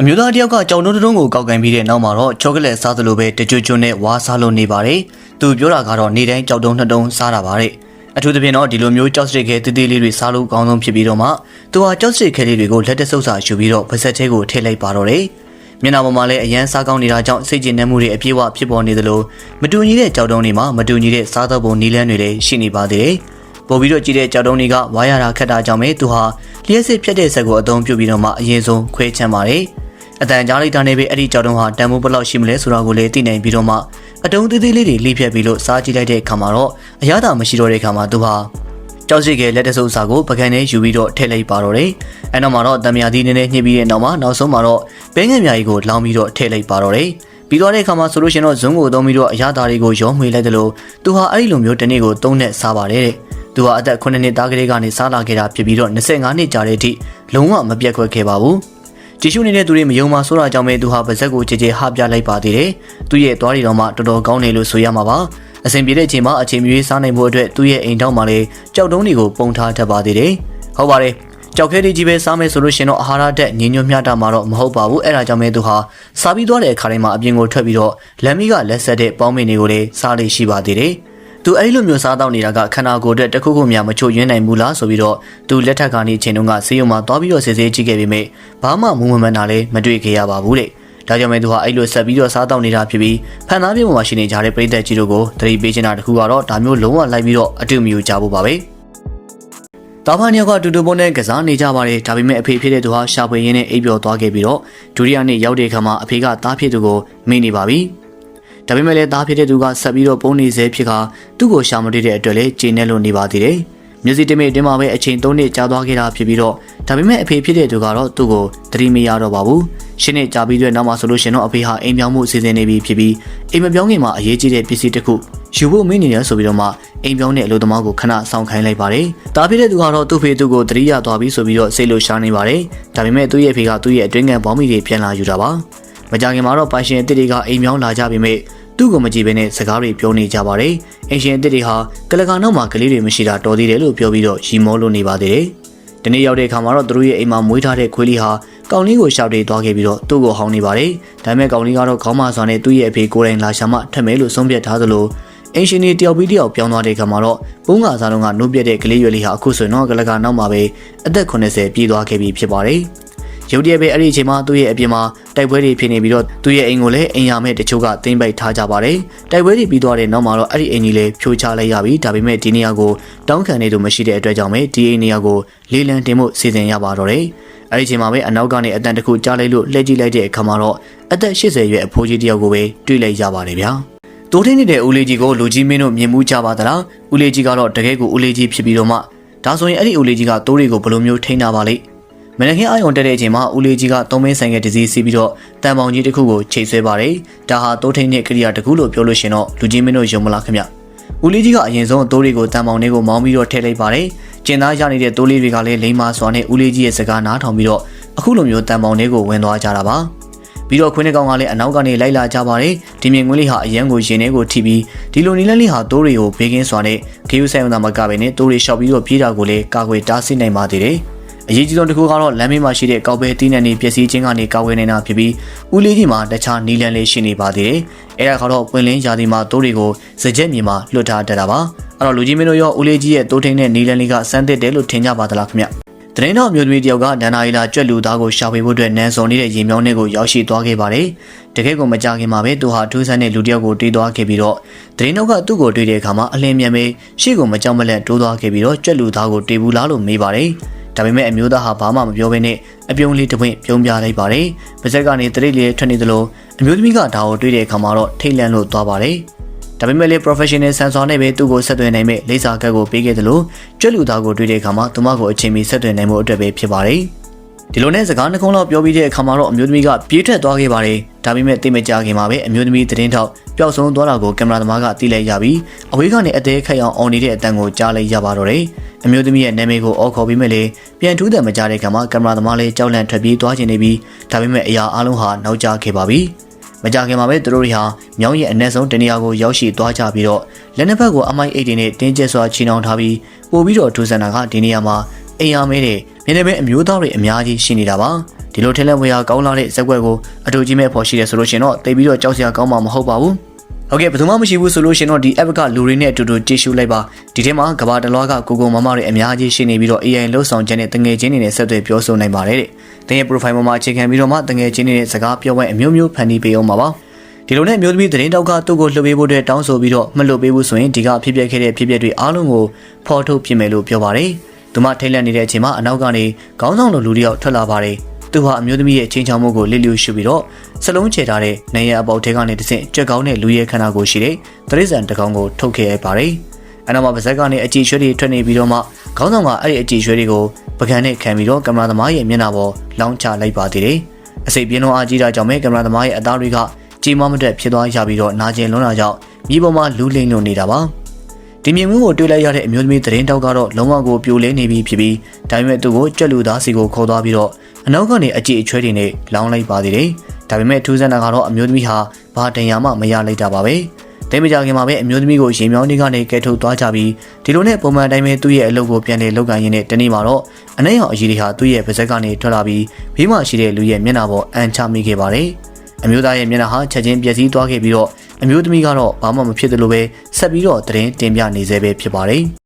အမျိုးသားတစ်ယောက်ကကြောင်တုံးတုံးကိုကောက်ကင်ပြီးတဲ့နောက်မှာတော့ချောကလက်စားသလိုပဲတကြွကြွနဲ့ဝါစားလို့နေပါတယ်။သူပြောတာကတော့နေတိုင်းကြောက်တုံးနှစ်တုံးစားတာပါတဲ့အထူးသဖြင့်တော့ဒီလိုမျိုးကြောက်စရစ်ခဲတေးသေးလေးတွေစားလို့ကောင်းဆုံးဖြစ်ပြီးတော့မှသူဟာကြောက်စရစ်ခဲလေးတွေကိုလက်တဆုပ်စာယူပြီးတော့ပါဇက်သေးကိုထည့်လိုက်ပါတော့တယ်။မျက်နှာပေါ်မှာလည်းအရန်စားကောင်းနေတာကြောင့်စိတ်ကျဉ်နှံမှုတွေအပြည့်အဝဖြစ်ပေါ်နေသလိုမတူညီတဲ့ကြောက်တုံးတွေမှာမတူညီတဲ့စားသောက်ပုံနီလန်းတွေလည်းရှိနေပါသေးတယ်။ပို့ပြီးတော့ကြည့်တဲ့ကြောက်တုံးတွေကဝါရတာခက်တာကြောင့်ပဲသူဟာလျှက်စစ်ဖြတ်တဲ့ဆက်ကိုအသုံးပြုပြီးတော့မှအရင်ဆုံးခွဲချမ်းပါတယ်။ အတန်ကြားလိုက်တာနဲ့ပဲအဲ့ဒီကြောက်တုံးဟာတန်ဖိုးဘယ်လောက်ရှိမလဲဆိုတာကိုလည်းသိနိုင်ပြီးတော့မှအတုံးသေးသေးလေးတွေလိဖြတ်ပြီးလို့စားကြည့်လိုက်တဲ့အခါမှာတော့အရသာမရှိတော့တဲ့အခါမှာသူဟာကြောက်စိတ်ကလက်တဆုပ်စာကိုပကံနဲ့ယူပြီးတော့ထည့်လိုက်ပါတော့တယ်။အဲနောက်မှာတော့တံမြာသီးနည်းနည်းညှစ်ပြီးတဲ့နောက်မှာနောက်ဆုံးမှာတော့ပဲငယ်မြာကြီးကိုလောင်းပြီးတော့ထည့်လိုက်ပါတော့တယ်။ပြီးတော့တဲ့အခါမှာဆိုလို့ရှိရင်တော့ဇွန်းကိုသုံးပြီးတော့အရသာတွေကိုရောမှွေလိုက်တယ်လို့သူဟာအဲ့ဒီလိုမျိုးတစ်နေ့ကိုသုံးနဲ့စားပါတယ်တဲ့။သူဟာအသက်9နှစ်သားကလေးကနေစားလာခဲ့တာဖြစ်ပြီးတော့25နှစ်ကြာတဲ့အထိလုံးဝမပြတ်ခွက်ခဲ့ပါဘူး။ ကြည့်ရှုနေတဲ့သူတွေမယုံမှဆိုတာကြောင့်ပဲသူဟာပါဇက်ကိုကြည်ကြဲဟပြလိုက်ပါသေးတယ်။သူ့ရဲ့သွားရီတော်မှတော်တော်ကောင်းတယ်လို့ဆိုရမှာပါ။အစဉ်ပြေတဲ့အချိန်မှာအချိန်မြွေးစားနိုင်ဖို့အတွက်သူ့ရဲ့အိမ်တောင်မှာလည်းကြောက်တုံးတွေကိုပုံထားတတ်ပါသေးတယ်။ဟုတ်ပါတယ်။ကြောက်ခဲလေးကြီးပဲစားမယ်ဆိုလို့ရှင်တော့အာဟာရတက်ညင်ညွတ်မျှတာမှာတော့မဟုတ်ပါဘူး။အဲဒါကြောင့်ပဲသူဟာစားပြီးသွားတဲ့အခါတိုင်းမှာအပြင်ကိုထွက်ပြီးတော့လက်မီးကလက်ဆက်တဲ့ပေါင်းမင်းတွေကိုလည်းစားလေးရှိပါသေးတယ်။ သူအဲ့လိုမျိုးစားတော့နေတာကခန္ဓာကိုယ်အတွက်တစ်ခုခုများမချို့ယွင်းနိုင်ဘူးလားဆိုပြီးတော့သူလက်ထက်ကနေအချိန်တုန်းကဆေးရုံမှာသွားပြီးတော့ဆေးဆေးကြည့်ခဲ့ပေမဲ့ဘာမှမူမမှန်တာလည်းမတွေ့ခဲ့ရပါဘူးတဲ့ဒါကြောင့်မဲသူဟာအဲ့လိုဆက်ပြီးတော့စားတော့နေတာဖြစ်ပြီးဖန်သားပြေပေါ်မှာရှိနေကြတဲ့ပြည်သက်ကြီးတို့ကိုသတိပေးချင်တာတခုကတော့ဒါမျိုးလုံးဝလိုက်ပြီးတော့အတူမီကိုကြားဖို့ပါပဲတာဖာနီယောကအတူတူပုံနဲ့ကစားနေကြပါတယ်ဒါပေမဲ့အဖေဖြစ်တဲ့သူဟာရှာဖွေရင်းနဲ့အိပ်ပျော်သွားခဲ့ပြီးတော့ဒုတိယနေ့ရောက်တဲ့အခါမှာအဖေကတားဖြစ်သူကိုမေ့နေပါပြီ ဒါပေမဲ့လည်းတားဖြစ်တဲ့သူကဆက်ပြီးတော့ပုံနေစေဖြစ်ကသူ့ကိုရှာမတွေ့တဲ့အတွက်လည်းကျေနပ်လို့နေပါသေးတယ်မျက်စိတမိတ်တင်းမှာပဲအချိန်၃နှစ်ကြာသွားခဲ့တာဖြစ်ပြီးတော့ဒါပေမဲ့အဖေဖြစ်တဲ့သူကတော့သူ့ကိုသတိမရတော့ပါဘူးရှင်းနေကြာပြီးတဲ့နောက်မှာဆိုလို့ရှင်တော့အဖေဟာအိမ်ပြောင်းမှုစီစဉ်နေပြီဖြစ်ပြီးအိမ်မပြောင်းခင်မှာအရေးကြီးတဲ့ပစ္စည်းတစ်ခုယူဖို့မင်းနေရဆိုပြီးတော့မှအိမ်ပြောင်းတဲ့အလုပ်သမားကိုခဏဆောင်ခိုင်းလိုက်ပါတယ်ဒါဖြစ်တဲ့သူကတော့သူ့ဖေသူ့ကိုသတိရသွားပြီဆိုပြီးတော့စိတ်လို့ရှားနေပါတယ်ဒါပေမဲ့သူ့ရဲ့ဖေကသူ့ရဲ့အတွင်းခံဘောင်းမီတွေပြန်လာယူတာပါမကြခင်မှာတော့ပိုင်ရှင်အစ်တွေကအိမ်ပြောင်းလာကြပြီမဲ့ သူ့ကိုမကြည့်ဘဲနဲ့စကားတွေပြောနေကြပါတယ်။အင်ရှင်အစ်တွေဟာကလကာနောက်မှာကလေးတွေမရှိတာတော်သေးတယ်လို့ပြောပြီးတော့ရီမောလို့နေပါသေးတယ်။ဒီနေ့ရောက်တဲ့အခါမှာတော့သူတို့ရဲ့အိမ်မှာမွေးထားတဲ့ခွေးလေးဟာကောင်လေးကိုရှောက်တေးသွားခဲ့ပြီးတော့သူ့ကိုဟောင်းနေပါတယ်။ဒါပေမဲ့ကောင်လေးကတော့ခေါင်းမဆွာနဲ့သူ့ရဲ့အဖေကိုယ်တိုင်လာရှာမှထက်မဲလို့ဆုံးဖြတ်ထားသလိုအင်ရှင်တွေတယောက်ပြီးတယောက်ပြောင်းသွားတဲ့အခါမှာတော့ပုံးကစားလုံးကနှုတ်ပြတဲ့ကလေးရွယ်လေးဟာအခုဆိုရင်တော့ကလကာနောက်မှာပဲအသက်80ပြည့်သွားခဲ့ပြီဖြစ်ပါတယ်။ ရုတ်တရက်ပဲအဲ့ဒီအချိန်မှာသူ့ရဲ့အပြင်မှာတိုက်ပွဲတွေဖြစ်နေပြီးတော့သူ့ရဲ့အိမ်ကိုလည်းအိမ်ရမဲ့တချို့ကသိမ်းပိုက်ထားကြပါတယ်တိုက်ပွဲတွေပြီးသွားတဲ့နောက်မှာတော့အဲ့ဒီအိမ်ကြီးလည်းဖြိုချလိုက်ရပြီဒါပေမဲ့ဒီနေရာကိုတောင်းခံနေသူမရှိတဲ့အတွက်ကြောင့်ပဲဒီအိမ်နေရာကိုလေးလံတင်မှုစီစဉ်ရပါတော့တယ်အဲ့ဒီအချိန်မှာပဲအနောက်ကနေအတန်တခုကြားလိုက်လို့လှည့်ကြည့်လိုက်တဲ့အခါမှာတော့အသက်80ရွယ်အဖိုးကြီးတယောက်ကိုပဲတွေ့လိုက်ရပါတယ်ဗျာတိုးထင်းနေတဲ့ဦးလေးကြီးကိုလူကြီးမင်းတို့မြင်မှုကြပါသလားဦးလေးကြီးကတော့တကယ်ကိုဦးလေးကြီးဖြစ်ပြီးတော့မှဒါဆိုရင်အဲ့ဒီဦးလေးကြီးကတိုးတွေကိုဘယ်လိုမျိုးထိန်းတာပါလိမ့် မနက်ခင်းအာရုံတက်တဲ့အချိန်မှာဦးလေးကြီးကသုံးမင်းဆိုင်ကတစည်းစီးပြီးတော့တန်ပေါင်ကြီးတစ်ခုကိုချိန်ဆွဲပါတယ်။ဒါဟာတိုးထိန်တဲ့ကိရိယာတစ်ခုလို့ပြောလို့ရှင်တော့လူကြီးမင်းတို့ယုံမလားခင်ဗျ။ဦးလေးကြီးကအရင်ဆုံးတိုးတွေကိုတန်ပေါင်လေးကိုမောင်းပြီးတော့ထည့်လိုက်ပါတယ်။ကျင်သားရနေတဲ့တိုးလေးတွေကလည်းလိမ္မာစွာနဲ့ဦးလေးကြီးရဲ့စကားနားထောင်ပြီးတော့အခုလိုမျိုးတန်ပေါင်လေးကိုဝင်သွားကြတာပါ။ပြီးတော့ခွင်းကောင်ကလည်းအနောက်ကနေလိုက်လာကြပါတယ်ဒီမြင်ကွင်းလေးဟာအရန်ကိုရင်ထဲကိုထိပြီးဒီလိုနီလန်းလေးဟာတိုးတွေကိုဘေးကင်းစွာနဲ့ခရူးဆိုင်ုံသားမကပဲနဲ့တိုးတွေရှောက်ပြီးတော့ပြေးတာကိုလည်းကာကွယ်တားဆီးနိုင်ပါသေးတယ် အရေးကြီးဆုံးတစ်ခုကတော့လမ်းမေးမှာရှိတဲ့ကောက်ပဲတီးနှံနေပျက်စီးခြင်းကနေကာဝယ်နေတာဖြစ်ပြီးဦးလေးကြီးမှာတခြားနီလန်လေးရှိနေပါသေးတယ်။အဲဒါကတော့ပွင့်လင်းရာသီမှာတိုးတွေကိုစကြက်မြေမှာလွှတ်ထားတတ်တာပါ။အဲ့တော့လူကြီးမင်းတို့ရောဦးလေးကြီးရဲ့တိုးထိန်တဲ့နီလန်လေးကစမ်းသစ်တယ်လို့ထင်ကြပါသလားခင်ဗျ။တရင်တော်မျိုးသမီးတယောက်ကဒန်နာရီလာကြွက်လူသားကိုရှာဖွေဖို့အတွက်နန်းစုံနေတဲ့ရေမြောင်းတွေကိုရောက်ရှိသွားခဲ့ပါတယ်။ တကယ်ကိုမကြခင်မှာပဲသူဟာထူးဆန်းတဲ့လူတယောက်ကိုတွေ့သွားခဲ့ပြီးတော့တရင်တော်ကသူ့ကိုတွေ့တဲ့အခါမှာအလင်းမြန်ပဲရှေ့ကိုမကြောက်မလန့်တိုးသွားခဲ့ပြီးတော့ကြွက်လူသားကိုတွေ့ဘူးလားလို့မေးပါတယ်။ဒါပေမဲ့အမျိုးသားဟာဘာမှမပြောဘဲနဲ့အပြုံးလေးတစ်ပွင့်ပြုံးပြလိုက်ပါတယ်။ပါဇက်ကနေတရိတ်လေးထွက်နေသလိုအမျိုးသမီးကဒါကိုတွေ့တဲ့အခါမှာတော့ထိတ်လန့်လို့သွားပါတယ်။ဒါပေမဲ့လေ professional sensor နဲ့ပဲသူ့ကိုဆက်သွယ်နိုင်မဲ့လေဆာကတ်ကိုပေးခဲ့သလိုကျွတ်လူသားကိုတွေ့တဲ့အခါမှာသူမကိုအချိန်မီဆက်သွယ်နိုင်မှုအတွက်ပဲဖြစ်ပါတယ်။ ဒီလိုနဲ့စကားနှခုံးလောက်ပြောပြီးတဲ့အခါမှာတော့အမျိုးသမီးကပြေးထွက်သွားခဲ့ပါတယ်ဒါပေမဲ့တိတ်မကြခင်မှာပဲအမျိုးသမီးသတင်းထောက်ပျောက်ဆုံးသွားတာကိုကင်မရာသမားကသိလိုက်ရပြီးအဝေးကနေအသေးခက်အောင်အော်နေတဲ့အတန်ကိုကြားလိုက်ရပါတော့တယ်အမျိုးသမီးရဲ့နာမည်ကိုအော်ခေါ်ပြီးမဲ့လေပြန်ထူးတယ်မကြတဲ့ခါမှာကင်မရာသမားလေးကြောက်လန့်ထွက်ပြေးသွားခြင်းနေပြီးဒါပေမဲ့အရာအလုံးဟာနောက်ကျခဲ့ပါပြီမကြခင်မှာပဲသူတို့တွေဟာမြောင်းရဲ့အနက်ဆုံးတနေရာကိုရောက်ရှိသွားကြပြီးတော့လက်နှစ်ဖက်ကို MI8 နဲ့တင်းကျပ်စွာချီနှောင်ထားပြီးပို့ပြီးတော့ဒူဇန်နာကဒီနေရာမှာ အိမ်ရမဲတဲ့မြင်နေပဲအမျိုးသားတွေအများကြီးရှိနေတာပါဒီဒီလိုထင်လက်ဝေဟာကောင်းလာတဲ့ဇက်ွက်ကိုအတူကြီးမဲ့ဖော်ရှိတယ်ဆိုလို့ရှင်တော့တိတ်ပြီးတော့ကြောက်စရာကောင်းမှာမဟုတ်ပါဘူးဟုတ်ကဲ့ဘယ်သူမှမရှိဘူးဆိုလို့ရှင်တော့ဒီ app ကလူတွေနဲ့အတူတူကြည့်ရှုလိုက်ပါဒီထဲမှာကဘာတလွားကကိုကိုမမတွေအများကြီးရှိနေပြီးတော့ AI လှုပ်ဆောင်ချက်နဲ့တငယ်ချင်းတွေနဲ့ဆက်သွယ်ပြောဆိုနိုင်ပါတယ်တဲ့တင်ရဲ့ profile ပေါ်မှာအခြေခံပြီးတော့မှတငယ်ချင်းတွေနဲ့စကားပြောပွဲအမျိုးမျိုးဖန်တီးပေးအောင်ပါပါဒီလိုနဲ့အမျိုးသမီးသတင်းတောက်ကသူ့ကိုလှုပ်ပေးဖို့အတွက်တောင်းဆိုပြီးတော့မလှုပ်ပေးဘူးဆိုရင်ဒီကဖြစ်ပျက်ခဲ့တဲ့ဖြစ်ပျက်တွေအားလုံးကိုဖော်ထုတ်ပြင်မယ်လို့ပြောပါတယ် သူမထိတ်လန့်နေတဲ့အချိန်မှာအနောက်ကနေခေါင်းဆောင်လိုလူတစ်ယောက်ထွက်လာပါတယ်သူဟာအမျိုးသမီးရဲ့ချင်းချောင်းမှုကိုလစ်လျူရှုပြီးတော့စလုံးချေထားတဲ့နေရအပေါက်ထဲကနေတဆင့်ကြက်ကောင်းတဲ့လူရဲခန္ဓာကိုယ်ရှိတဲ့တရိษံတကောင်ကိုထုတ်ခဲ့ရပါတယ်။အနောက်မှာပါဇက်ကနေအကြည့်ရွှဲတွေထွက်နေပြီးတော့မှခေါင်းဆောင်ကအဲ့ဒီအကြည့်ရွှဲတွေကိုပကံနဲ့ခံပြီးတော့ကင်မရာသမားရဲ့မျက်နှာပေါ်လောင်းချလိုက်ပါသေးတယ်။အစိပ်ပြင်းလုံးအားကြီးတာကြောင့်ပဲကင်မရာသမားရဲ့အသားတွေကကြီးမမတက်ဖြစ်သွားရပြီးတော့နာကျင်လွန်းတာကြောင့်မြေပေါ်မှာလူလိမ့်လွန်နေတာပါ။ ဒီမြင်မှုကိုတွေ့လိုက်ရတဲ့အမျိုးသမီးသတင်းတောက်ကတော့လုံးဝကိုပြိုလဲနေပြီဖြစ်ပြီးဒါပေမဲ့သူ့ကိုကြက်လူသားစီကိုခေါ်သွားပြီးတော့အနောက်ကနေအကြည့်အချွဲတွေနဲ့လောင်းလိုက်ပါသေးတယ်။ဒါပေမဲ့ထူးဆန်းတာကတော့အမျိုးသမီးဟာဘာတန်ရာမှမရလိုက်တာပါပဲ။တိတ်မကြခင်မှာပဲအမျိုးသမီးကိုရေမြောင်းတွေကနေကဲထုတ်သွားကြပြီးဒီလိုနဲ့ပုံမှန်တိုင်းပဲသူ့ရဲ့အလုပ်ကိုပြန်လည်လုပ်ကိုင်ရင်းနဲ့တနေ့မှာတော့အနှဲ့ရောင်အကြီးတွေဟာသူ့ရဲ့ပါဇက်ကနေထွက်လာပြီးဘေးမှာရှိတဲ့လူရဲ့မျက်နှာပေါ်အန်ချမိခဲ့ပါတယ်။အမျိုးသားရဲ့မျက်နှာဟာချက်ချင်းပျက်စီးသွားခဲ့ပြီးတော့ အမျိုးသမီးကတော့ဘာမှမဖြစ်သလိုပဲဆက်ပြီးတော့တရင်တင်ပြနေသေးပဲဖြစ်ပါတယ်။